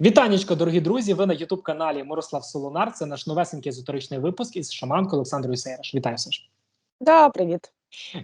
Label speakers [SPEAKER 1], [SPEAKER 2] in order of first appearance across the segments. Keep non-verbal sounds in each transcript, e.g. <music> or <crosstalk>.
[SPEAKER 1] Вітанечко, дорогі друзі! Ви на Ютуб каналі Мирослав Солонар. Це наш новесенький езотеричний випуск із шаманкою Олександрою Сейраш. Вітаю Саш.
[SPEAKER 2] Да, привіт.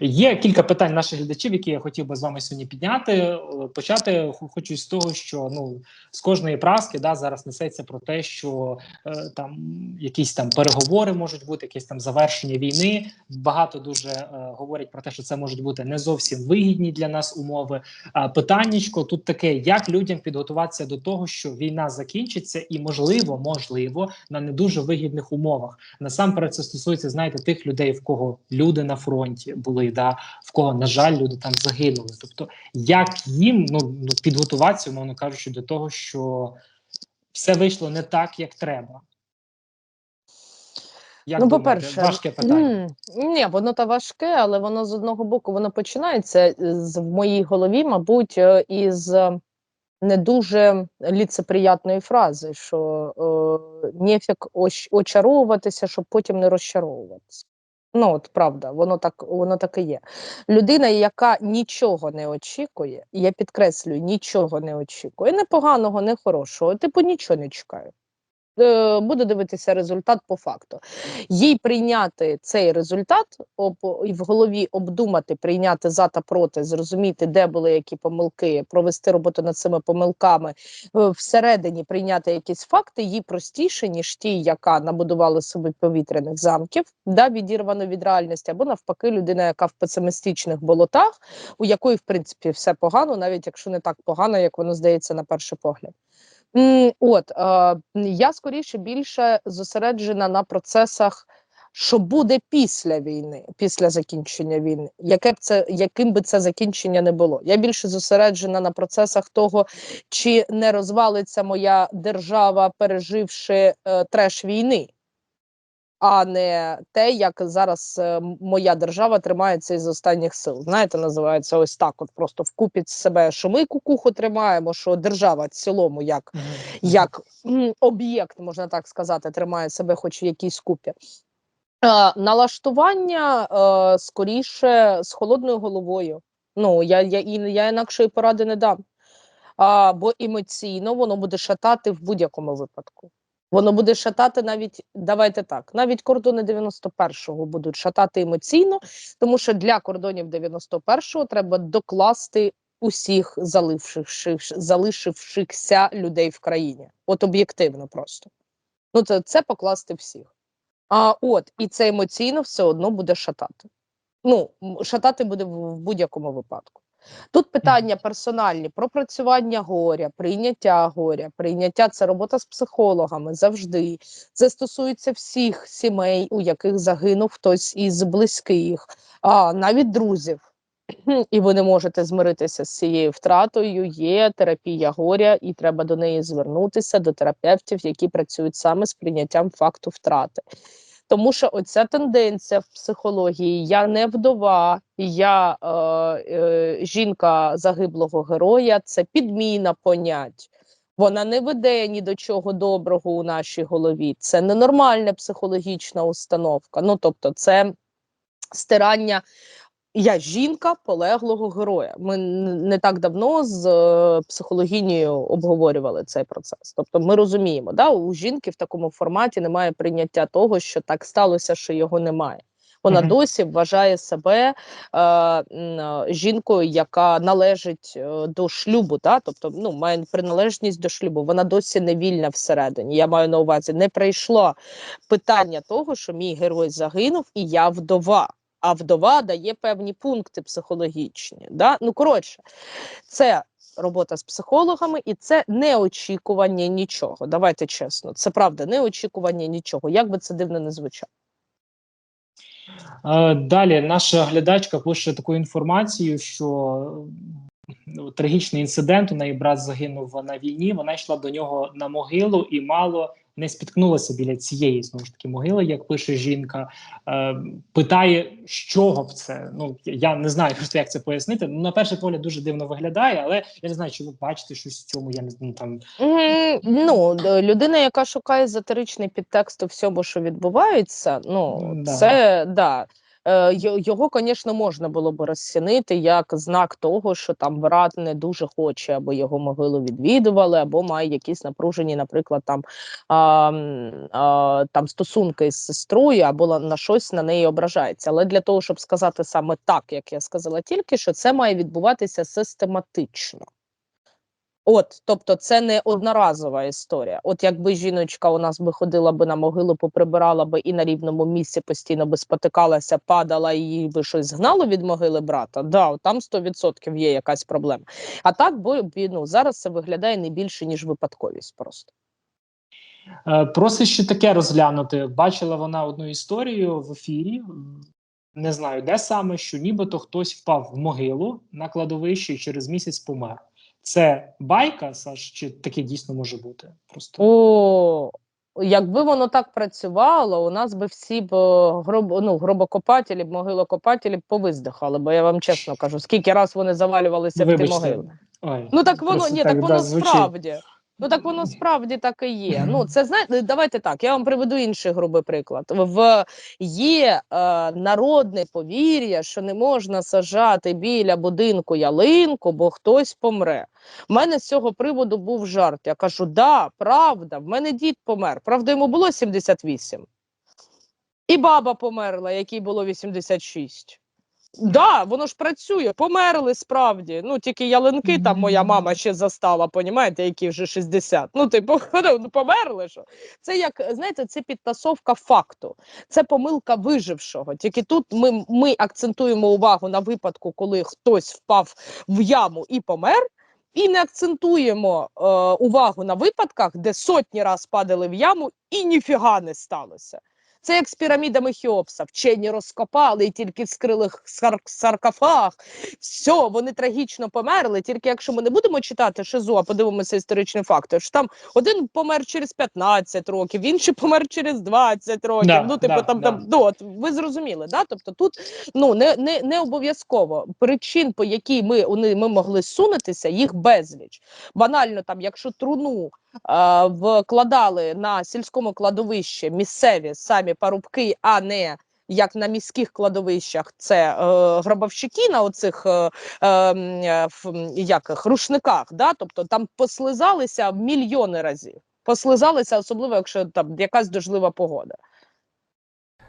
[SPEAKER 1] Є кілька питань наших глядачів, які я хотів би з вами сьогодні підняти. Е, Почати хочу з того, що ну з кожної праски да зараз несеться про те, що е, там якісь там переговори можуть бути, якесь там завершення війни. Багато дуже е, говорять про те, що це можуть бути не зовсім вигідні для нас умови. А питаннячко тут таке: як людям підготуватися до того, що війна закінчиться, і можливо, можливо, на не дуже вигідних умовах. Насамперед, це стосується, знаєте, тих людей, в кого люди на фронті були, да в кого, на жаль, люди там загинули. Тобто, як їм ну, ну підготуватися, умовно кажучи, до того, що все вийшло не так, як треба. Як
[SPEAKER 2] ну, по-перше,
[SPEAKER 1] важке питання.
[SPEAKER 2] ні, воно та важке, але воно з одного боку воно починається з в моїй голові, мабуть, е, із е, не дуже ліцеприятної фрази, що е, нефік оч- очаровуватися, щоб потім не розчаровуватися. Ну, от правда, воно так, воно так і є. Людина, яка нічого не очікує, я підкреслюю, нічого не очікує, не поганого, не хорошого, типу нічого не чекає. Е, Буде дивитися результат по факту. Їй прийняти цей результат, об, і в голові обдумати, прийняти за та проти, зрозуміти, де були які помилки, провести роботу над цими помилками, е, всередині прийняти якісь факти, їй простіше, ніж ті, яка набудувала собі повітряних замків, да, відірвано від реальності, або навпаки, людина, яка в песимістичних болотах, у якої, в принципі, все погано, навіть якщо не так погано, як воно здається на перший погляд. От я скоріше більше зосереджена на процесах, що буде після війни, після закінчення війни, яке б це яким би це закінчення не було. Я більше зосереджена на процесах того, чи не розвалиться моя держава, переживши е, треш війни. А не те, як зараз е, моя держава тримається із останніх сил. Знаєте, називається ось так: от просто вкупі себе, що ми кукуху тримаємо, що держава в цілому, як як об'єкт, можна так сказати, тримає себе хоч в якійсь купі. Е, налаштування е, скоріше з холодною головою. Ну, я, я, я інакшої поради не дам. А, бо емоційно воно буде шатати в будь-якому випадку. Воно буде шатати навіть, давайте так, навіть кордони 91-го будуть шатати емоційно, тому що для кордонів 91-го треба докласти усіх заливших, залишившихся людей в країні. От об'єктивно просто. Ну, це, це покласти всіх. А от, і це емоційно все одно буде шатати. Ну, шатати буде в будь-якому випадку. Тут питання персональні, пропрацювання горя, прийняття горя, прийняття це робота з психологами завжди. Це стосується всіх сімей, у яких загинув хтось із близьких, а навіть друзів. <clears throat> І ви не можете змиритися з цією втратою. Є терапія горя, і треба до неї звернутися до терапевтів, які працюють саме з прийняттям факту втрати. Тому що оця тенденція в психології: я не вдова, я е, е, жінка загиблого героя, це підміна понять. Вона не веде ні до чого доброго у нашій голові. Це ненормальна психологічна установка. Ну тобто, це стирання. Я жінка полеглого героя. Ми не так давно з е, психологінею обговорювали цей процес. Тобто, ми розуміємо, да, у жінки в такому форматі немає прийняття того, що так сталося, що його немає. Вона
[SPEAKER 1] Мгм.
[SPEAKER 2] досі вважає себе е, е, жінкою, яка належить е, до шлюбу, да? тобто ну, має приналежність до шлюбу. Вона досі не вільна всередині. Я маю на увазі, не прийшло питання того, що мій герой загинув, і я вдова. А вдова дає певні пункти психологічні. Да? Ну, коротше, це робота з психологами, і це неочікування нічого. Давайте чесно, це правда, неочікування нічого. Як би це дивно не звучало.
[SPEAKER 1] Е, Далі наша глядачка пише таку інформацію, що ну, трагічний інцидент. У неї брат загинув на війні. Вона йшла до нього на могилу і мало не спіткнулася біля цієї знову ж таки могили, як пише жінка. Е, питає, з чого б це. Ну я не знаю просто, як це пояснити. Ну, на перший погляд дуже дивно виглядає, але я не знаю, чи ви бачите щось в цьому. Я не знаю там.
[SPEAKER 2] Ну, людина, яка шукає езотеричний підтекст у всьому, що відбувається, ну
[SPEAKER 1] да.
[SPEAKER 2] це да. Е, його, звісно, можна було б розцінити як знак того, що там брат не дуже хоче, аби його могилу відвідували, або має якісь напружені, наприклад, там, а, а, там стосунки з сестрою, або на щось на неї ображається. Але для того, щоб сказати саме так, як я сказала тільки, що це має відбуватися систематично. От, тобто, це не одноразова історія. От якби жіночка у нас би ходила би на могилу, поприбирала би і на рівному місці постійно би спотикалася, падала і їй би щось згнало від могили брата. Да, там 100% є якась проблема. А так, бо ну, зараз це виглядає не більше ніж випадковість. Просто
[SPEAKER 1] Е, Просить ще таке розглянути. Бачила вона одну історію в ефірі. Не знаю, де саме, що нібито хтось впав в могилу на кладовищі і через місяць помер. Це байка, Саш, чи таке дійсно може бути? Просто
[SPEAKER 2] О, якби воно так працювало, у нас би всі б гроб, ну, гробокопателі, могилокопателі повиздихали, бо я вам чесно кажу, скільки раз вони завалювалися в ті могили.
[SPEAKER 1] Ой,
[SPEAKER 2] Ну так воно ні, так
[SPEAKER 1] так
[SPEAKER 2] воно
[SPEAKER 1] да,
[SPEAKER 2] справді. Ну так воно справді так і є. Ну це знаєте, давайте так. Я вам приведу інший грубий приклад. В є е, народне повір'я, що не можна сажати біля будинку ялинку, бо хтось помре. У мене з цього приводу був жарт. Я кажу: да, правда, в мене дід помер. Правда, йому було 78. І баба померла, якій було 86. Да, воно ж працює, померли справді. Ну тільки ялинки там моя мама ще застала, понімаєте, які вже 60. Ну, типу, <laughs> ну, померли що. Це як знаєте, це підтасовка факту, це помилка вижившого. Тільки тут ми, ми акцентуємо увагу на випадку, коли хтось впав в яму і помер. І не акцентуємо е, увагу на випадках, де сотні раз падали в яму і ніфіга не сталося. Це як з пірамідами Хеопса. Вчені розкопали і тільки вскрили сар- саркофаг. Все, вони трагічно померли. Тільки якщо ми не будемо читати шизу, а подивимося історичні факти, що там один помер через 15 років, інший помер через 20 років.
[SPEAKER 1] Да,
[SPEAKER 2] ну, типу,
[SPEAKER 1] да,
[SPEAKER 2] там,
[SPEAKER 1] да.
[SPEAKER 2] там ну, от, ви зрозуміли, да? Тобто тут ну не, не, не обов'язково причин, по якій ми, вони, ми могли сунутися, їх безліч. Банально, там, якщо труну е, вкладали на сільському кладовищі місцеві самі парубки, а не як на міських кладовищах, це е, гробовщики на оцих е, е, е, як, рушниках, да? тобто там послизалися мільйони разів. Послизалися, особливо якщо там якась дождлива погода.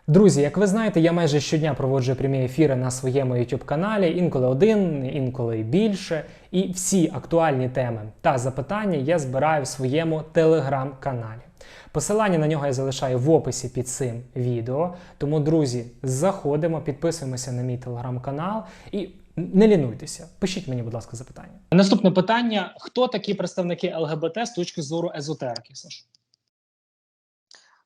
[SPEAKER 3] Друзі, як ви знаєте, я майже щодня проводжу прямі ефіри на своєму YouTube каналі, інколи один, інколи більше. І всі актуальні теми та запитання я збираю в своєму телеграм-каналі. Посилання на нього я залишаю в описі під цим відео. Тому, друзі, заходимо, підписуємося на мій телеграм-канал і не лінуйтеся. Пишіть мені, будь ласка, запитання.
[SPEAKER 1] Наступне питання: хто такі представники ЛГБТ з точки зору езотерики? Саш?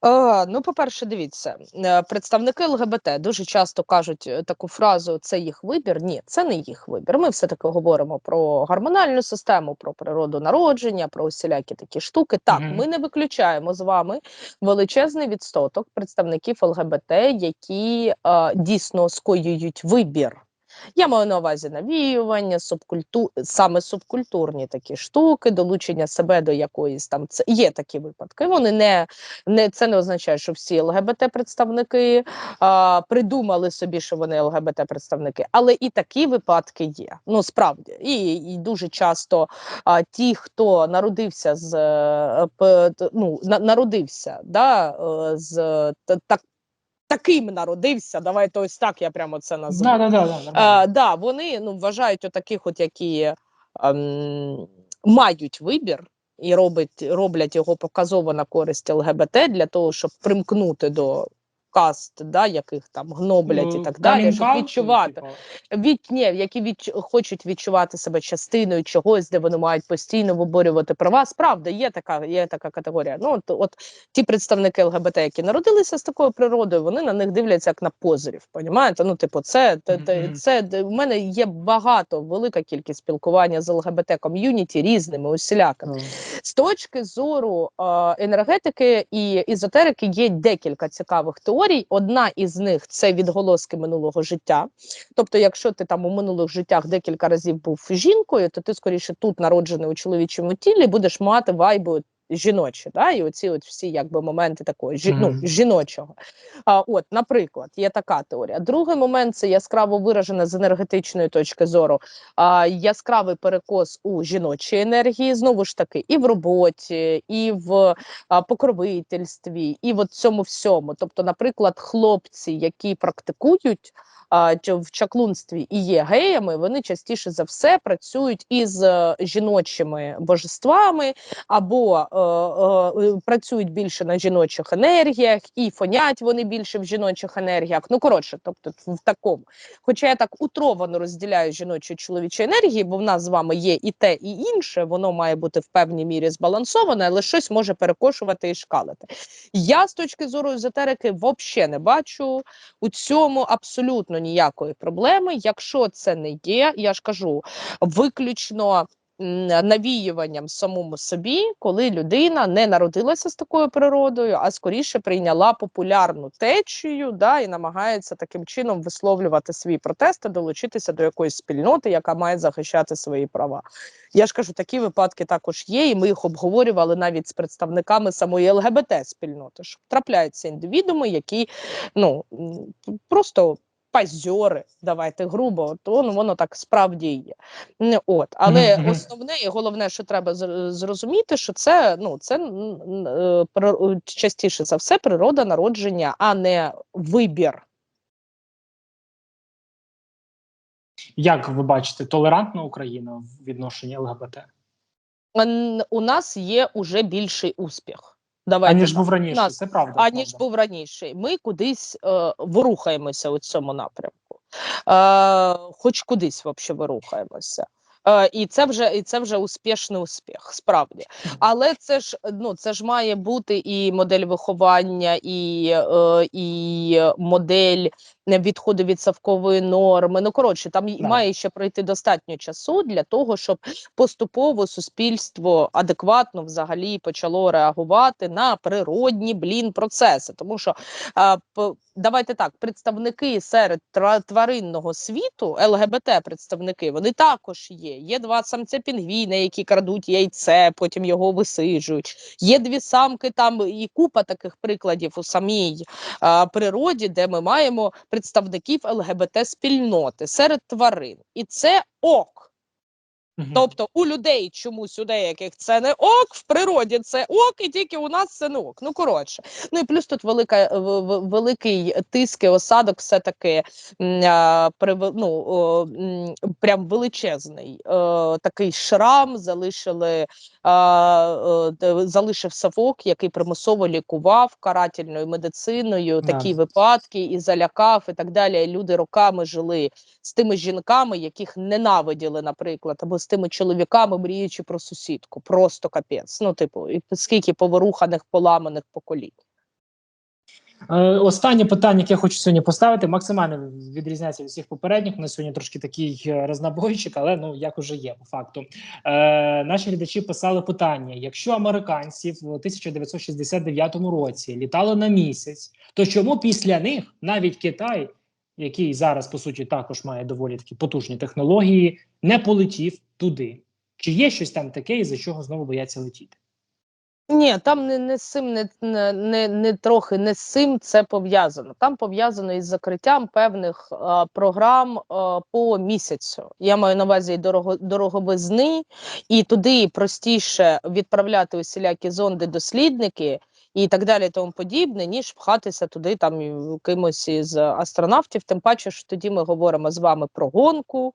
[SPEAKER 2] Е, ну, по-перше, дивіться, е, представники ЛГБТ дуже часто кажуть е, таку фразу: це їх вибір. Ні, це не їх вибір. Ми все таки говоримо про гормональну систему, про природу народження, про усілякі такі штуки. Так,
[SPEAKER 1] Мгм.
[SPEAKER 2] ми не виключаємо з вами величезний відсоток представників ЛГБТ, які е, дійсно скоюють вибір. Я маю на увазі навіювання, субкульту... саме субкультурні такі штуки, долучення себе до якоїсь там це є такі випадки. Вони не, не це не означає, що всі ЛГБТ представники а, придумали собі, що вони ЛГБТ представники, але і такі випадки є. Ну справді, і, і дуже часто а, ті, хто народився з е, п- ну, на, народився да, е, з так. Таким народився, давайте ось так я прямо це назву.
[SPEAKER 1] Да, да, да, да,
[SPEAKER 2] Е,
[SPEAKER 1] нормально.
[SPEAKER 2] да, вони ну, вважають отаких, от, які ем, мають вибір і робить, роблять його показово на користь ЛГБТ для того, щоб примкнути до каст, да, яких там гноблять і
[SPEAKER 1] Ну,
[SPEAKER 2] так далі, щоб відчувати. Від, ні, які від, хочуть відчувати себе частиною чогось, де вони мають постійно виборювати права. Справді є така, є така категорія. Ну от, от ті представники ЛГБТ, які народилися з такою природою, вони на них дивляться як на позирів. Понімаєте? Ну, типу, це, те-
[SPEAKER 1] Мгм.
[SPEAKER 2] це, в мене є багато, велика кількість спілкування з ЛГБТ ком'юніті різними, усілякими.
[SPEAKER 1] ну,
[SPEAKER 2] З точки зору е, енергетики і езотерики є декілька цікавих теорій. Одна із них це відголоски минулого життя. Тобто, якщо ти там у минулих життях декілька разів був жінкою, то ти скоріше тут народжений у чоловічому тілі, будеш мати вайбу жіночі, да, і оці от всі якби моменти такого жі, ну, жіночого. А, от, наприклад, є така теорія. Другий момент це яскраво виражена з енергетичної точки зору. А, яскравий перекос у жіночій енергії, знову ж таки, і в роботі, і в а, покровительстві, і в цьому всьому. Тобто, наприклад, хлопці, які практикують в чаклунстві і є геями, вони частіше за все працюють із е, жіночими божествами або е, працюють більше на жіночих енергіях, і фонять вони більше в жіночих енергіях. Ну коротше, тобто в такому. Хоча я так утровано розділяю жіночі і чоловічі енергії, бо в нас з вами є і те, і інше, воно має бути в певній мірі збалансоване, але щось може перекошувати і шкалити. Я з точки зору езотерики взагалі не бачу у цьому абсолютно ніякої проблеми. Якщо це не є, я ж кажу, виключно навіюванням самому собі, коли людина не народилася з такою природою, а скоріше прийняла популярну течію, да, і намагається таким чином висловлювати свій протест та долучитися до якоїсь спільноти, яка має захищати свої права. Я ж кажу, такі випадки також є, і ми їх обговорювали навіть з представниками самої ЛГБТ спільноти. Що трапляються індивідуми, які ну просто. Пазьори, давайте грубо, от воно, воно так справді є. От, але
[SPEAKER 1] Мгм, мгм.
[SPEAKER 2] основне і головне, що треба зрозуміти, що це ну це е, частіше за все природа народження, а не вибір.
[SPEAKER 1] Як ви бачите, толерантна Україна в відношенні ЛГБТ?
[SPEAKER 2] У нас є уже більший успіх. Давайте
[SPEAKER 1] Аніж був раніше,
[SPEAKER 2] нас-
[SPEAKER 1] це правда.
[SPEAKER 2] аніж
[SPEAKER 1] правда.
[SPEAKER 2] був раніше. Ми кудись е, ворухаємося у цьому напрямку, е, хоч кудись взагалі ворухаємося. Е, і це вже і це вже успішний успіх, справді. Але це ж ну це ж має бути і модель виховання, і, е, і модель відходу від совкової норми. Ну коротше, там
[SPEAKER 1] Так.
[SPEAKER 2] має ще пройти достатньо часу для того, щоб поступово суспільство адекватно взагалі почало реагувати на природні блін процеси. Тому що а, давайте так, представники серед тваринного світу, ЛГБТ представники, вони також є. Є два самця пінгвіни, які крадуть яйце, потім його висиджують. Є дві самки, там і купа таких прикладів у самій а, природі, де ми маємо представників ЛГБТ спільноти серед тварин, і це ок. Тобто у людей чомусь у деяких це не ок, в природі це ок, і тільки у нас це не ок. Ну коротше. Ну і плюс тут велика е, в- в- великий тиск і осадок, все таки ну, прям величезний. Е, такий шрам залишили. е, залишив Савок, який примусово лікував карательною медициною такі випадки і залякав, і так далі. Люди роками жили з тими жінками, яких ненавиділи, наприклад, або з тими чоловіками, мріючи про сусідку. Просто капець. Ну, типу, і скільки поворуханих, поламаних поколінь.
[SPEAKER 1] Е, Останнє питання, яке я хочу сьогодні поставити, максимально відрізняється від всіх попередніх. У нас сьогодні трошки такий е, рознобойчик, але ну як уже є по факту. Е, наші глядачі писали питання: якщо американці в 1969 році літали на місяць, то чому після них навіть Китай, який зараз по суті також має доволі такі потужні технології, не полетів туди? Чи є щось там таке, із за чого знову бояться летіти?
[SPEAKER 2] Ні, там не, не з цим, не, не, не, трохи не з цим це пов'язано. Там пов'язано із закриттям певних а, програм а, по місяцю. Я маю на увазі і дорого, дороговизни, і туди простіше відправляти усілякі зонди, дослідники і так далі, і тому подібне, ніж пхатися туди там кимось із астронавтів. Тим паче, що тоді ми говоримо з вами про гонку,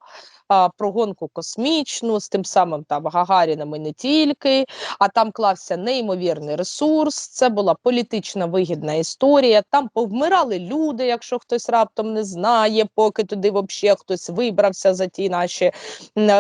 [SPEAKER 2] а, про гонку космічну з тим самим там Гагаріним і не тільки а там клався неймовірний ресурс. Це була політична вигідна історія. Там повмирали люди, якщо хтось раптом не знає, поки туди взагалі хтось вибрався за ті наші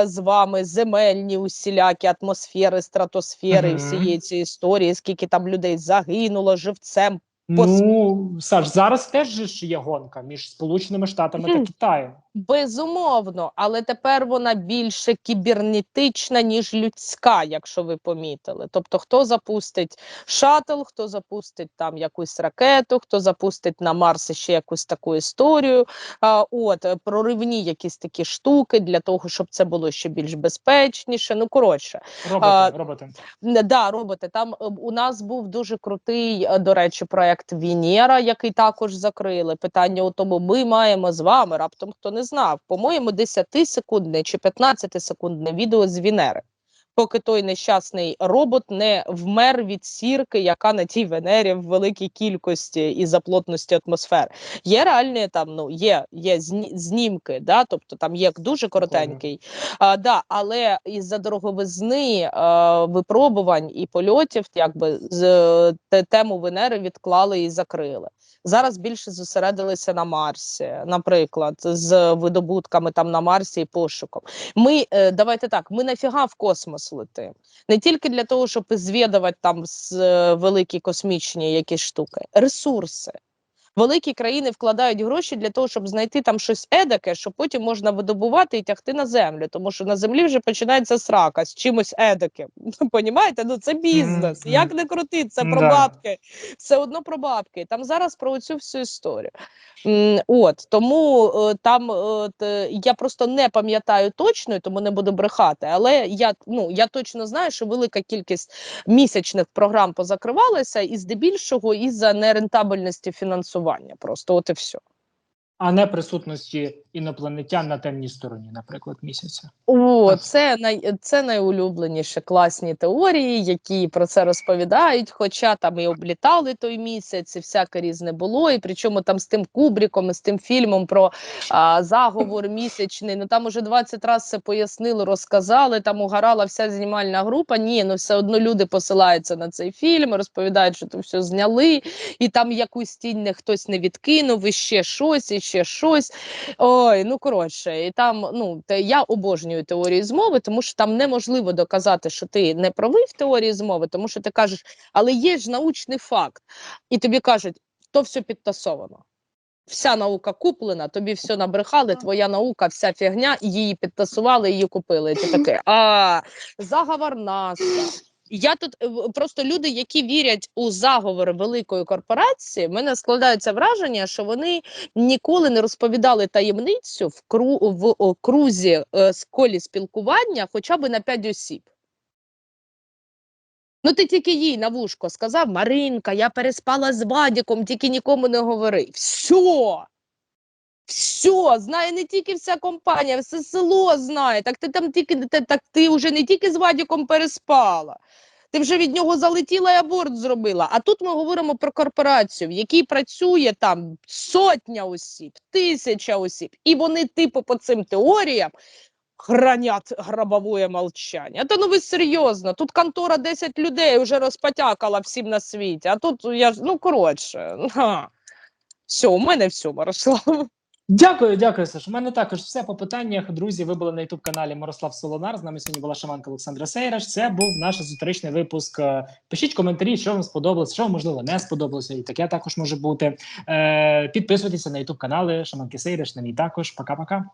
[SPEAKER 2] з вами земельні усілякі атмосфери, стратосфери і
[SPEAKER 1] Мгм.
[SPEAKER 2] всієї цієї історії, скільки там людей загинуло живцем.
[SPEAKER 1] Ну, Саш, зараз теж ж є гонка між Сполученими Штатами та Китаєм.
[SPEAKER 2] Безумовно, але тепер вона більше кібернетична, ніж людська, якщо ви помітили. Тобто, хто запустить шатл, хто запустить там якусь ракету, хто запустить на Марс ще якусь таку історію. А, от проривні якісь такі штуки для того, щоб це було ще більш безпечніше. Ну коротше,
[SPEAKER 1] Роботи,
[SPEAKER 2] А,
[SPEAKER 1] роботи.
[SPEAKER 2] Да, роботи. Там е, у нас був дуже крутий, е, до речі, проект Венера, який також закрили. Питання у тому, ми маємо з вами, раптом хто не знав, по-моєму, 10-секундне чи 15-секундне відео з Венери. Поки той нещасний робот не вмер від сірки, яка на тій Венері в великій кількості і за плотності атмосфер. Є реальні там, ну є, є зні- знімки, да, тобто там є дуже коротенький а, да, але із-за дороговизни а, випробувань і польотів, якби з те, тему Венери відклали і закрили. Зараз більше зосередилися на Марсі, наприклад, з видобутками там на Марсі і пошуком. Ми е, давайте так, ми нафіга в космос летимо. Не тільки для того, щоб звідувати там з е, великі космічні якісь штуки, ресурси. Великі країни вкладають гроші для того, щоб знайти там щось едаке, що потім можна видобувати і тягти на землю. Тому що на землі вже починається срака з чимось едаким. <laughs> Понімаєте? Ну це бізнес. Як не крути, це про бабки. Все одно про бабки. Там зараз про цю всю історію. От тому е, там е, т- я просто не пам'ятаю точно, тому не буду брехати. Але я ну я точно знаю, що велика кількість місячних програм позакривалася, і здебільшого із-за нерентабельності фінансування. Просто от і все.
[SPEAKER 1] А не присутності інопланетян на темній стороні, наприклад, місяця.
[SPEAKER 2] О, це най це найулюбленіші класні теорії, які про це розповідають. Хоча там і облітали той місяць, і всяке різне було. І причому там з тим Кубріком, і з тим фільмом про а, заговор місячний. Ну там уже 20 разів це пояснили, розказали. Там угорала вся знімальна група. Ні, ну все одно люди посилаються на цей фільм, розповідають, що то все зняли, і там якусь тінь не хтось не відкинув, і ще щось, і ще щось. Ой, ну коротше, і там ну те я обожнюю теорії змови, тому що там неможливо доказати, що ти не правий в теорії змови, тому що ти кажеш, але є ж научний факт, і тобі кажуть, то все підтасовано. Вся наука куплена, тобі все набрехали, твоя наука, вся фігня, її підтасували, її купили. І ти таке, а заговор НАСА. Я тут е, просто люди, які вірять у заговори великої корпорації, в мене складається враження, що вони ніколи не розповідали таємницю в кру в крузі е, з колі спілкування, хоча б на п'ять осіб. Ну, ти тільки їй на вушко сказав, Маринка, я переспала з Вадіком, тільки нікому не говори. Все. Все, знає не тільки вся компанія, все село знає. Так ти там тільки так ти вже не тільки з Вадіком переспала. Ти вже від нього залетіла і аборт зробила. А тут ми говоримо про корпорацію, в якій працює там сотня осіб, тисяча осіб, і вони, типу, по цим теоріям хранять гробовое молчання. Та ну ви серйозно, тут контора 10 людей вже розпотякала всім на світі, а тут я ну коротше. Все, у мене все, Мирослав.
[SPEAKER 1] Дякую, дякую, Саш. У мене також все по питаннях. Друзі, ви були на youtube каналі Мирослав Солонар. З нами сьогодні була шаманка Олександра Сейраш. Це був наш езотеричний випуск. Е, Пишіть коментарі, що вам сподобалось, що вам можливо не сподобалося, і таке також може бути. Е, підписуйтеся на youtube канали Шаманки Сейраш. На мій також. Пока-пока.